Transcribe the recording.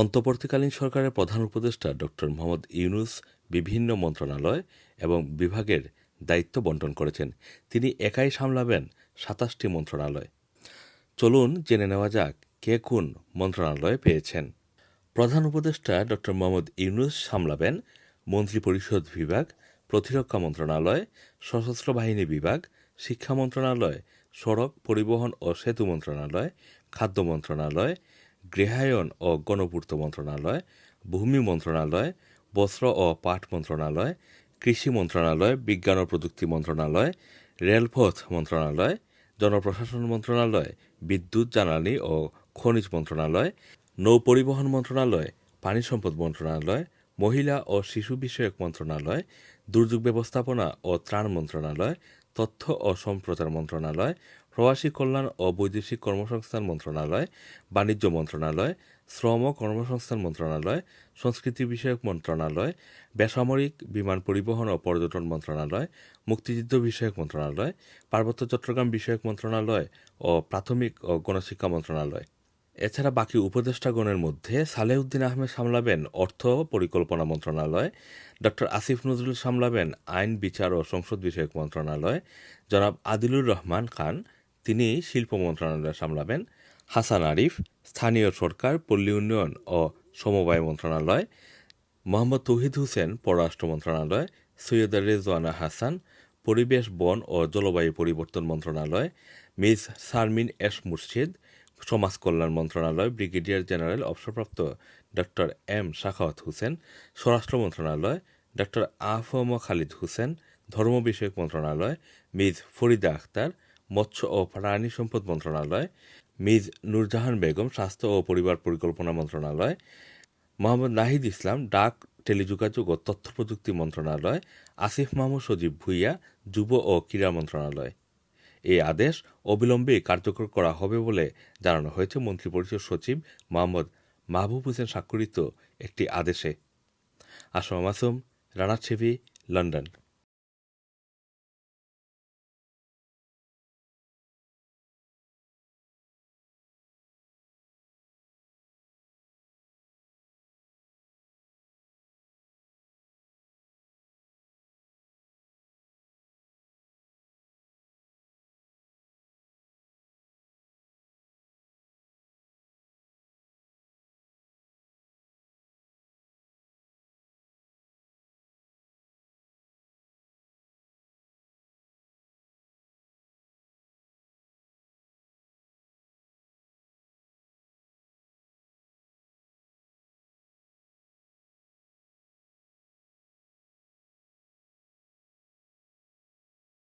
অন্তর্বর্তীকালীন সরকারের প্রধান উপদেষ্টা ডক্টর মোহাম্মদ ইউনুস বিভিন্ন মন্ত্রণালয় এবং বিভাগের দায়িত্ব বন্টন করেছেন। তিনি একাই সামলাবেন সাতাশটি মন্ত্রণালয়। চলুন জেনে নেওয়া যাক কে কোন মন্ত্রণালয় পেয়েছেন। প্রধান উপদেষ্টা ডক্টর মোহাম্মদ ইউনুস সামলাবেন মন্ত্রিপরিষদ বিভাগ, প্রতিরক্ষা মন্ত্রণালয়, সশস্ত্র বাহিনী বিভাগ, শিক্ষা মন্ত্রণালয়, সড়ক পরিবহন ও সেতু মন্ত্রণালয়, খাদ্য মন্ত্রণালয় গৃহায়ন ও গণপূর্ত মন্ত্রণালয়, ভূমি মন্ত্রণালয়, বস্ত্র ও পাট মন্ত্রণালয়, কৃষি মন্ত্রণালয়, বিজ্ঞান ও প্রযুক্তি মন্ত্রণালয়, রেলপথ মন্ত্রণালয়, জনপ্রশাসন মন্ত্রণালয়, বিদ্যুৎ, জ্বালানি ও খনিজ মন্ত্রণালয় নৌপরিবহন মন্ত্রণালয়, পানি সম্পদ মন্ত্রণালয়, মহিলা ও শিশু বিষয়ক মন্ত্রণালয়, দুর্যোগ ব্যবস্থাপনা ও ত্রাণ মন্ত্রণালয়, তথ্য ও সম্প্রচার মন্ত্রণালয় প্রবাসী কল্যাণ ও বৈদেশিক কর্মসংস্থান মন্ত্রণালয়, বাণিজ্য মন্ত্রণালয়, শ্রম ও কর্মসংস্থান মন্ত্রণালয়, সংস্কৃতি বিষয়ক মন্ত্রণালয়, বেসামরিক বিমান পরিবহন ও পর্যটন মন্ত্রণালয়, মুক্তিযুদ্ধ বিষয়ক মন্ত্রণালয়, পার্বত্য চট্টগ্রাম বিষয়ক মন্ত্রণালয় ও প্রাথমিক ও গণশিক্ষা মন্ত্রণালয়। এছাড়া বাকি উপদেষ্টাগণের মধ্যে সালেউদ্দিন আহমেদ সামলাবেন অর্থ পরিকল্পনা মন্ত্রণালয়, ডক্টর আসিফ নজরুল সামলাবেন আইন, বিচার ও সংসদ বিষয়ক মন্ত্রণালয়, জনাব আদিলুর রহমান খান তিনি শিল্প মন্ত্রণালয় সামলাবেন, হাসান আরিফ, স্থানীয় সরকার, পল্লী উন্নয়ন ও সমবায় মন্ত্রণালয়, মোহাম্মদ তৌহিদ হোসেন, পররাষ্ট্র মন্ত্রণালয়, সৈয়দা রেজওয়ানা হাসান, পরিবেশ, বন ও জলবায়ু পরিবর্তন মন্ত্রণালয়, মিস শারমিন এস মুর্শিদ, সমাজ কল্যাণ মন্ত্রণালয়, ব্রিগেডিয়ার জেনারেল অবসরপ্রাপ্ত ডক্টর এম শাখাওয়াত হোসেন, স্বরাষ্ট্র মন্ত্রণালয়, ডক্টর আফম খালিদ হোসেন, ধর্ম বিষয়ক মন্ত্রণালয়, মিস ফরিদা আখতার মৎস্য ও প্রাণী সম্পদ মন্ত্রণালয়, মিজ নুরজাহান বেগম স্বাস্থ্য ও পরিবার পরিকল্পনা মন্ত্রণালয়, মোহাম্মদ নাহিদ ইসলাম ডাক টেলিযোগাযোগ ও তথ্য প্রযুক্তি মন্ত্রণালয়, আসিফ মাহমুদ সজীব ভুইয়া যুব ও ক্রীড়া মন্ত্রণালয়। এই আদেশ অবিলম্বে কার্যকর করা হবে বলে জানানো হয়েছে মন্ত্রিপরিষদ সচিব মোহাম্মদ মাহবুব হোসেন স্বাক্ষরিত একটি আদেশে। আসম মাসুম রানা ছিভি লন্ডন।